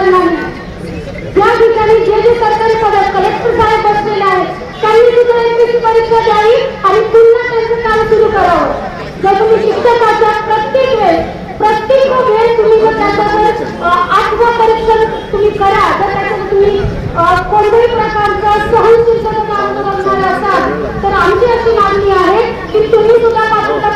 होणार नाही. ज्या ठिकाणी जे जे सरकारी पद कलेक्टर साहेब बसलेले आहेत त्यांनी सुद्धा एमपीसी परीक्षा द्यावी आणि पुन्हा त्यांचं काम सुरू करावं. जर तुम्ही शिक्षकाच्या प्रत्येक वेळेस प्रत्येक वेळ तुम्ही जर त्याच्यावर अ, आठवा परीक्षा तुम्ही करा जर त्याच्यावर तुम्ही अ, कोणत्याही प्रकारचं सहनशीलतेचं काम जर करणार असाल तर आमची अशी मागणी आहे की तुम्ही सुद्धा पात्रता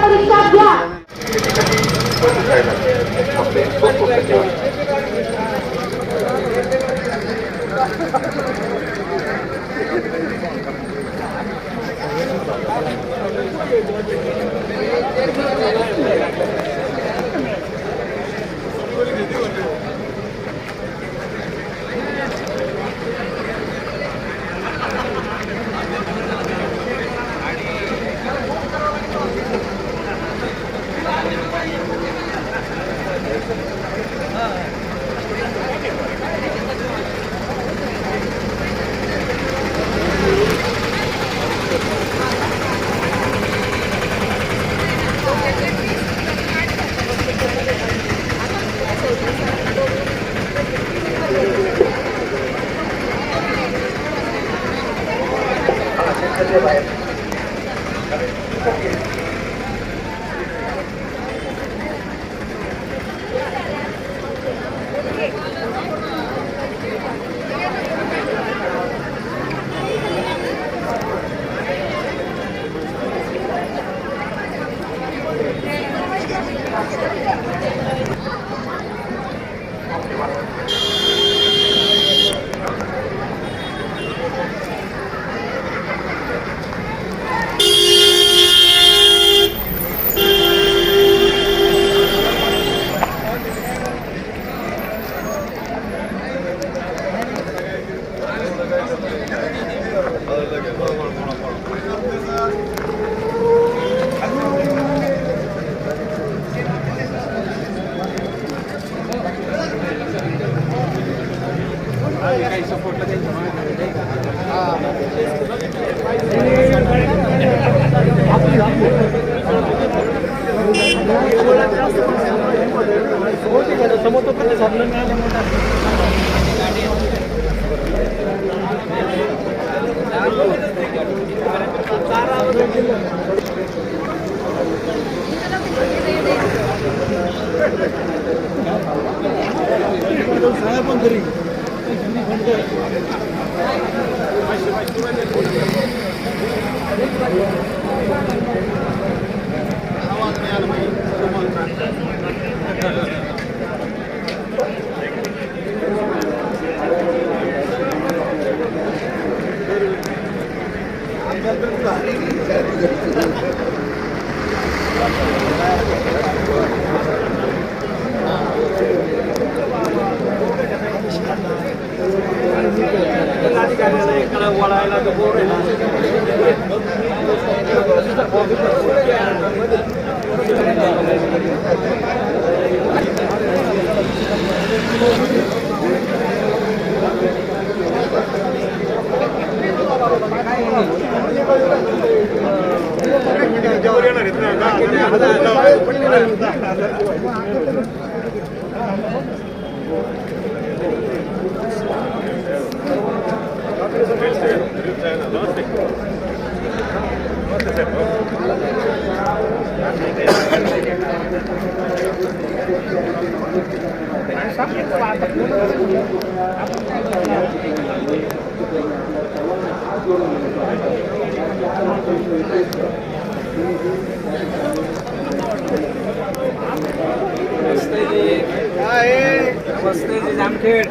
वस्ते जामखेड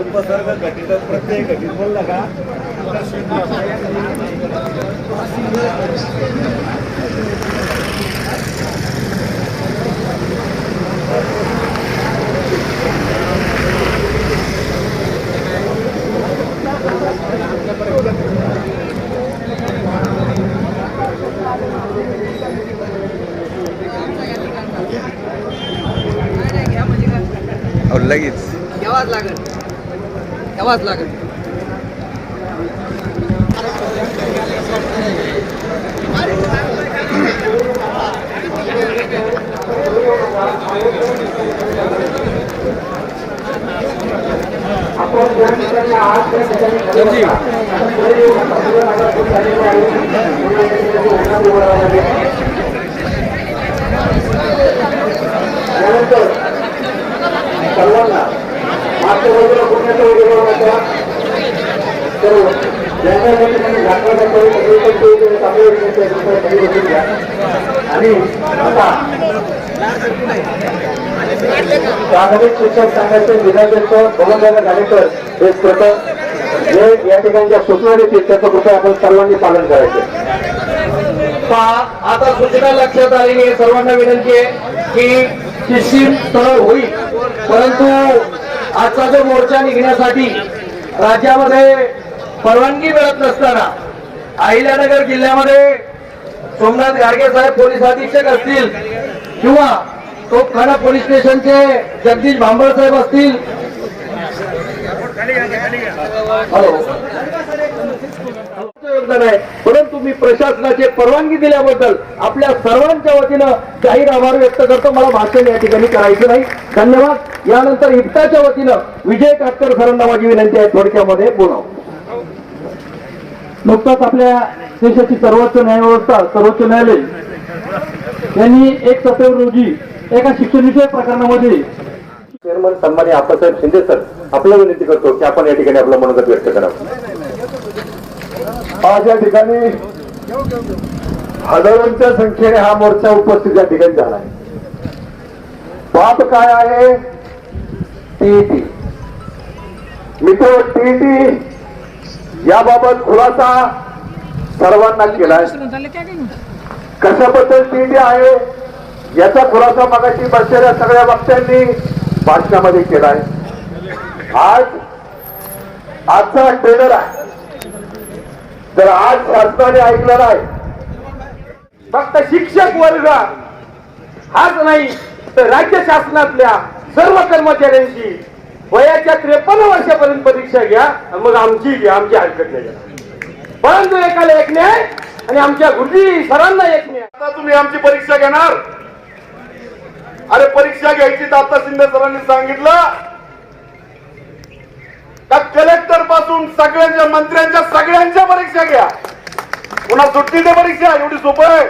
उपसर्ग घटित प्रत्यय घटित बोलला का Thank you. लगेच घ्यावाच लागेल? घ्यावाच लागेल त्यानंतर सर्वांना मागच्या बाजूला पुण्याचं वगैरे होता तर ज्यांच्या ज्या ठिकाणी घातला जातो सगळीकडे ते चांगले विषय आहेत, ते खाली बसून घ्या. आणि आता प्राथमिक शिक्षक संघाचे जिल्हाध्यक्ष गोलंदाजा घाणेकर हे स्वतः जे या ठिकाणच्या सूचना देतील त्याचं कृपया आपण सर्वांनी पालन करायचं. पहा आता सूचना लक्षात आलेली आहे सर्वांना विनंती आहे की शिक्षित स्थळ होईल. परंतु आजचा जो मोर्चा निघण्यासाठी राज्यामध्ये परवानगी मिळत नसताना अहिल्यानगर जिल्ह्यामध्ये सोमनाथ गाडगे साहेब पोलीस अधीक्षक असतील किंवा तोपखाना पोलीस स्टेशनचे जगदीश भांबळ साहेब असतील. योगदान आहे. परंतु मी प्रशासनाचे परवानगी दिल्याबद्दल आपल्या सर्वांच्या वतीनं जाहीर आभार व्यक्त करतो. मला भाषण या ठिकाणी करायचं नाही. धन्यवाद. यानंतर इफ्ताच्या वतीनं विजय काटकर सरांना माझी विनंती आहे थोडक्यामध्ये बोलाव. नुकताच आपल्या देशाची सर्वोच्च न्यायव्यवस्था सर्वोच्च न्यायालय यांनी एक सप्टेंबर रोजी एका शिक्षणविषयक प्रकरणामध्ये. चेअरमन सन्मान्य आप्पासाहेब शिंदे सर आपल्याला विनंती करतो की आपण या ठिकाणी आपलं मनोगत व्यक्त करावं. आज या ठिकाणी हजारोंच्या संख्येने हा मोर्चा उपस्थित या ठिकाणी झाला आहे. बाब काय आहे? टीईटी. मित्र टीईटी याबाबत खुलासा सर्वांना केलाय कशाबद्दल टीईटी आहे? याचा खुलासा मगाशी बसलेल्या सगळ्या वक्त्यांनी भाषणामध्ये केला आहे. आज आजचा ट्रेलर आहे. तर आज शासनाने ऐकलं नाही फक्त शिक्षक वर्ग हाच नाही तर राज्य शासनातल्या सर्व कर्मचाऱ्यांची वयाच्या त्रेपन्न वर्षापर्यंत परीक्षा घ्या मग आमची घ्या आमची हरकत नाही. परंतु एकाला एक न्याय आणि आमच्या गुरुजी सरांना एक न्याय. आता तुम्ही आमची परीक्षा घेणार? अरे परीक्षा घ्यायची तर आता शिंदे सरांनी सांगितलं का कलेक्टरपासून सगळ्यांच्या मंत्र्यांच्या सगळ्यांच्या परीक्षा घ्या. पुन्हा सुट्टीच्या परीक्षा एवढी सोपं आहे.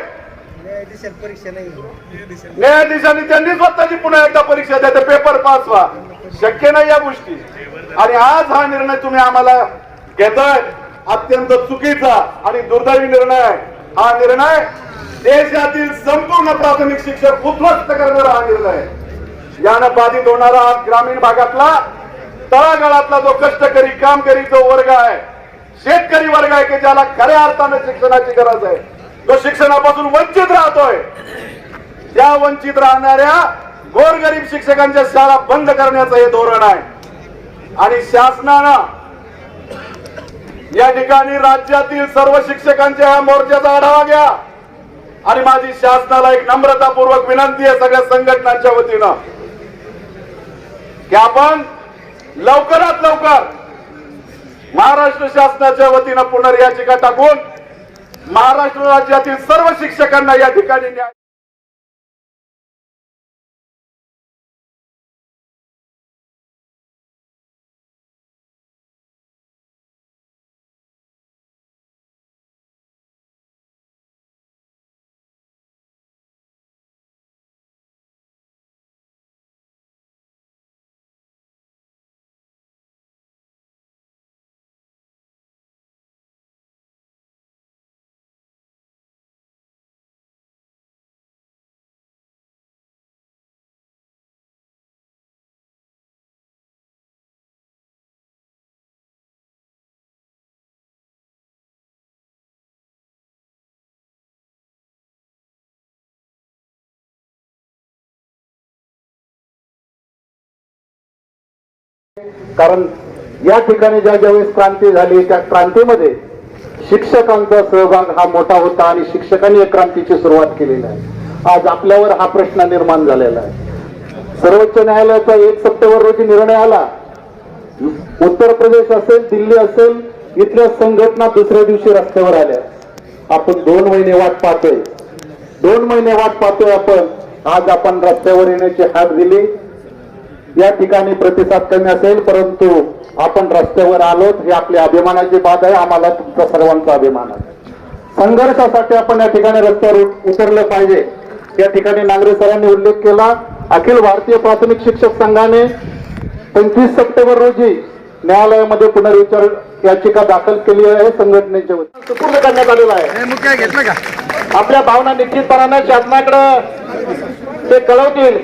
न्यायाधीशांनी त्यांनी स्वतःची पुन्हा एकदा परीक्षा द्या पेपर पास व्हा. शक्य नाही या गोष्टी. आणि आज हा निर्णय तुम्ही आम्हाला घेताय. अत्यंत चुकीचा आणि दुर्दैवी निर्णय. हा निर्णय देशातील संपूर्ण प्राथमिक शिक्षक उद्ध्वस्त करणारा हा निर्णय आहे. यानं बाधित होणारा ग्रामीण भागातला तळागाळातला जो कष्टकरी कामकरी जो वर्ग आहे शेतकरी वर्ग आहे की ज्याला खऱ्या अर्थानं शिक्षणाची गरज आहे तो शिक्षणापासून वंचित राहतोय त्या वंचित राहणाऱ्या गोरगरीब शिक्षकांच्या शाळा बंद करण्याचं हे धोरण आहे आणि शासनानं या ठिकाणी राज्यातील सर्व शिक्षकांच्या या मोर्चाचा आढावा घ्या आणि माझी शासनाला एक नम्रतापूर्वक विनंती आहे सगळ्या संघटनांच्या वतीनं की आपण लवकरात लवकर महाराष्ट्र शासनाच्या वतीनं पुनर्याचिका टाकून महाराष्ट्र राज्यातील सर्व शिक्षकांना या ठिकाणी कारण या ठिकाणी ज्या ज्यावेळेस क्रांती झाली त्या क्रांतीमध्ये शिक्षकांचा सहभाग हा मोठा होता आणि शिक्षकांनी या क्रांतीची सुरुवात केलेली आहे. आज आपल्यावर हा प्रश्न निर्माण झालेला आहे. सर्वोच्च न्यायालयाचा एक सप्टेंबर रोजी निर्णय आला. उत्तर प्रदेश असेल दिल्ली असेल इथल्या संघटना दुसऱ्या दिवशी रस्त्यावर आल्या. आपण दोन महिने वाट पाहतोय. दोन महिने वाट पाहतोय आपण. आज आपण रस्त्यावर येण्याची हात दिली. या ठिकाणी प्रतिसाद कमी असेल परंतु आपण रस्त्यावर आलोत ही आपल्या अभिमानाची बाब आहे आम्हाला तुमचा सर्वांचा अभिमान आहे. संघर्षासाठी आपण या ठिकाणी रस्त्यावर उत- उतरलं पाहिजे. या ठिकाणी नांगरे सरांनी उल्लेख केला अखिल भारतीय प्राथमिक शिक्षक संघाने पंचवीस सप्टेंबर रोजी न्यायालयामध्ये पुनर्विचार याचिका दाखल केली आहे संघटनेच्या वतीने. सुपूर्द करण्यात आलेला आहे. हे मुख्य घेतलं का? आपल्या भावना निश्चितपणाने शासनाकडे ते कळवतील.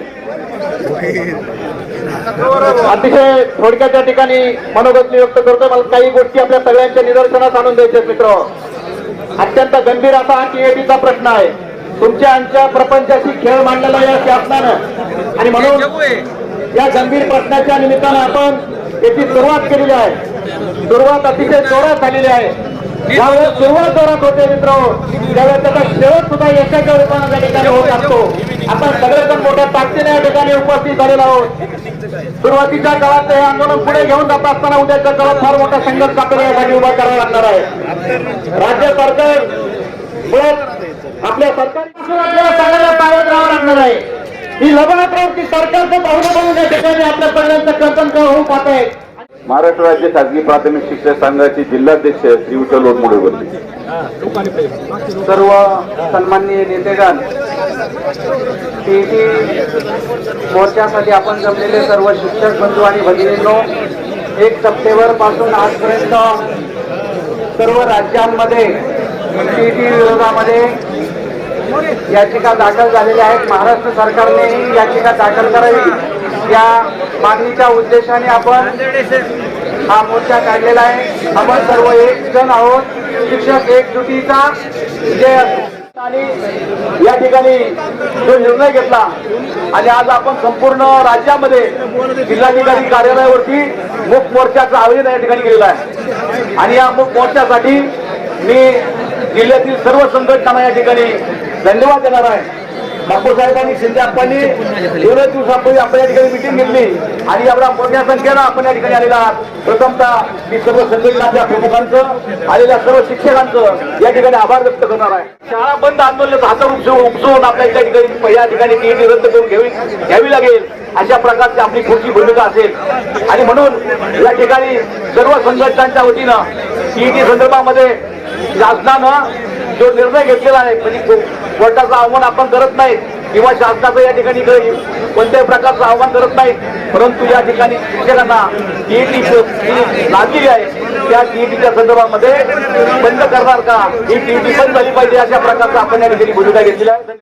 अतिशय थोडक्यात या ठिकाणी मनोगत व्यक्त करतो मला काही गोष्टी आपल्या सगळ्यांच्या निदर्शनास आणून द्यायच्या आहेत, मित्र. अत्यंत गंभीर असा हा टीएटीचा प्रश्न आहे. तुमच्या आमच्या प्रपंचाशी खेळ मांडलेला या शासनानं आणि म्हणून या गंभीर प्रश्नाच्या निमित्तानं आपण याची सुरुवात केलेली आहे. सुरुवात अतिशय जोरात झालेली आहे. ज्यावेळेस सुरुवात जोरात होते मित्र त्यावेळेस त्याचा शेवट सुद्धा यशाच्या रूपानं त्या ठिकाणी होत असतो. आपण सगळेजण मोठ्या ताकदीने या ठिकाणी उपस्थित झालेलो आहोत. सुरुवातीच्या काळात हे आंदोलन पुढे घेऊन जात असताना उद्याच्या काळात फार मोठा संघर्ष आपल्याला यासाठी उभा करावा लागणार आहे. राज्य सरकार आपल्या सरकारपासून आपल्याला सगळ्यांना पावत राहावं लागणार आहे. ही लग्न प्रवृत्ती सरकारचं पाहुणं बनवून या ठिकाणी आपल्या सगळ्यांचं कर्तन होऊ पाहत आहे महाराष्ट्र राज्य खाजगी प्राथमिक शिक्षक संघाचे जिल्हाध्यक्ष श्री विठ्ठल लोटमुडे बोलले. सर्व सन्माननीय नेतेगण टीटी मोर्चासाठी आपण जमलेले सर्व शिक्षक बंधू आणि भगिनींनो एक सप्टेंबरपासून आजपर्यंत सर्व राज्यांमध्ये टीटी विरोधामध्ये याचिका दाखल झालेल्या आहेत. महाराष्ट्र सरकारने ही याचिका दाखल करावी. या मागणीच्या उद्देशाने आपण हा मोर्चा काढलेला आहे. आपण सर्व एक जण आहोत. शिक्षक एकजुटीचा विजय आणि या ठिकाणी जो निर्णय घेतला आणि आज आपण संपूर्ण राज्यामध्ये जिल्हाधिकारी कार्यालयावरती मुख मोर्चाचं आयोजन या ठिकाणी केलेलं आहे. आणि या मुख मोर्चासाठी मी जिल्ह्यातील सर्व संघटनांना या ठिकाणी धन्यवाद देणार आहे. बापू साहेबांनी शिंदे आप्पांनी दोन दिवसापूर्वी आपण या ठिकाणी मिटिंग घेतली. आणि एवढा मोठ्या संख्येनं आपण या ठिकाणी आलेला आहात. प्रथमतः मी सर्व संघटनाच्या प्रमुखांचं आलेल्या सर्व शिक्षकांचं या ठिकाणी आभार व्यक्त करणार आहे. शाळा बंद आंदोलन हातात उपसून उपसून आपल्या त्या ठिकाणी या ठिकाणी टीईटी रद्द करून घ्यावी घ्यावी लागेल. अशा प्रकारची आपली पुढची भूमिका असेल. आणि म्हणून या ठिकाणी सर्व संघटनांच्या वतीनं टीईटी संदर्भामध्ये शासनानं जो निर्णय घेतलेला आहे म्हणजे कोर्टाचं आव्हान आपण करत नाही किंवा शासनाचं या ठिकाणी कोणत्याही प्रकारचं आव्हान करत नाही परंतु या ठिकाणी शिक्षकांना टीईटी लागलेली आहे त्या टीईटीच्या संदर्भामध्ये बंद करणार का? ही टीईटी बंद झाली पाहिजे अशा प्रकारचं आपण या ठिकाणी भूमिका घेतलेली आहे.